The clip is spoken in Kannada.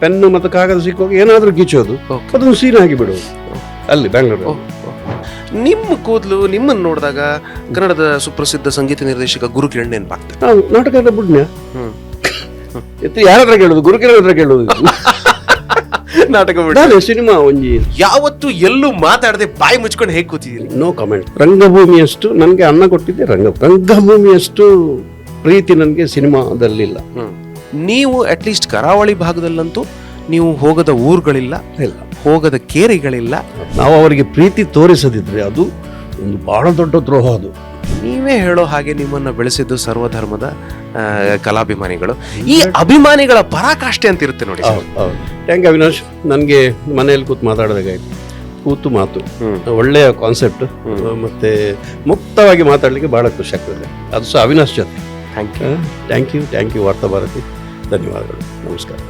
ಪೆನ್ನು ಮತ್ತು ಕಾಗದ ಸಿಕ್ಕುವಾಗ ಏನಾದರೂ ಗೀಚೋದು. ಅದೊಂದು ಅದನ್ನು ಸೀನ್ ಆಗಿ ಬಿಡೋದು ಅಲ್ಲಿ ಬೆಂಗಳೂರು. ನಿಮ್ಮ ಕೂದಲು ನಿಮ್ಮನ್ನು ನೋಡಿದಾಗ ಕನ್ನಡದ ಸುಪ್ರಸಿದ್ಧ ಸಂಗೀತ ನಿರ್ದೇಶಕ ಗುರುಕಿರಣ್ ನೆನಪಾಗ್ತದೆ ನಾಟಕ ನಾವು ನಾಟಕದ ಬುಡ್ನ್ಯ ಹ್ಮ್. ಎತ್ತಿ ಯಾರ ಹತ್ರ ಕೇಳೋದು? ಗುರುಕಿರಣ್ ಹತ್ರ ಕೇಳೋದು ನಾಟಕ ಬಿಡ ಸಿನಿಮಾ ಒಂಜಿ. ಯಾವತ್ತು ಎಲ್ಲೂ ಮಾತಾಡದೆ ಬಾಯಿ ಮುಚ್ಕೊಂಡು ಹೇಗೆ ಕೂತಿದ್ದೀರಿ ನೋ ಕಮೆಂಟ್ ರಂಗಭೂಮಿಯಷ್ಟು ನನಗೆ ಅನ್ನ ಕೊಟ್ಟಿದ್ದೆ ರಂಗ ರಂಗಭೂಮಿಯಷ್ಟು ಪ್ರೀತಿ ನನಗೆ ಸಿನಿಮಾದಲ್ಲಿಲ್ಲ. ನೀವು ಅಟ್ಲೀಸ್ಟ್ ಕರಾವಳಿ ಭಾಗದಲ್ಲಂತೂ ನೀವು ಹೋಗದ ಊರುಗಳಿಲ್ಲ ಇಲ್ಲ. ಹೋಗದ ಕೇರಿಗಳಿಲ್ಲ. ನಾವು ಅವರಿಗೆ ಪ್ರೀತಿ ತೋರಿಸದಿದ್ರೆ ಅದು ಒಂದು ಬಹಳ ದೊಡ್ಡ ದ್ರೋಹ ಅದು. ನೀವೇ ಹೇಳೋ ಹಾಗೆ ನಿಮ್ಮನ್ನ ಬೆಳೆಸಿದ್ದು ಸರ್ವಧರ್ಮದ ಆ, ಕಲಾಭಿಮಾನಿಗಳು. ಈ ಅಭಿಮಾನಿಗಳ ಪರಾಕಾಷ್ಠೆ ಅಂತ ಇರುತ್ತೆ ನೋಡಿ ಸರ್. ಥ್ಯಾಂಕ್ ಅವಿನಾಶ್. ನನಗೆ ಮನೆಯಲ್ಲಿ ಕೂತು ಮಾತಾಡಿದಾಗಾಯ್ತು. ಕೂತು ಮಾತು. ಹ್ಮ್. ಒಳ್ಳೆಯ ಕಾನ್ಸೆಪ್ಟ್ ಮತ್ತೆ ಮುಕ್ತವಾಗಿ ಮಾತಾಡಲಿಕ್ಕೆ ಬಹಳ ಖುಷಿ ಆಗ್ತದೆ. ಅದು ಸಹ ಅವಿನಾಶ್ ಜೊತೆ. Thank you. Thank you thank you Varta Bharati. ಧನ್ಯವಾದಗಳು ನಮಸ್ಕಾರ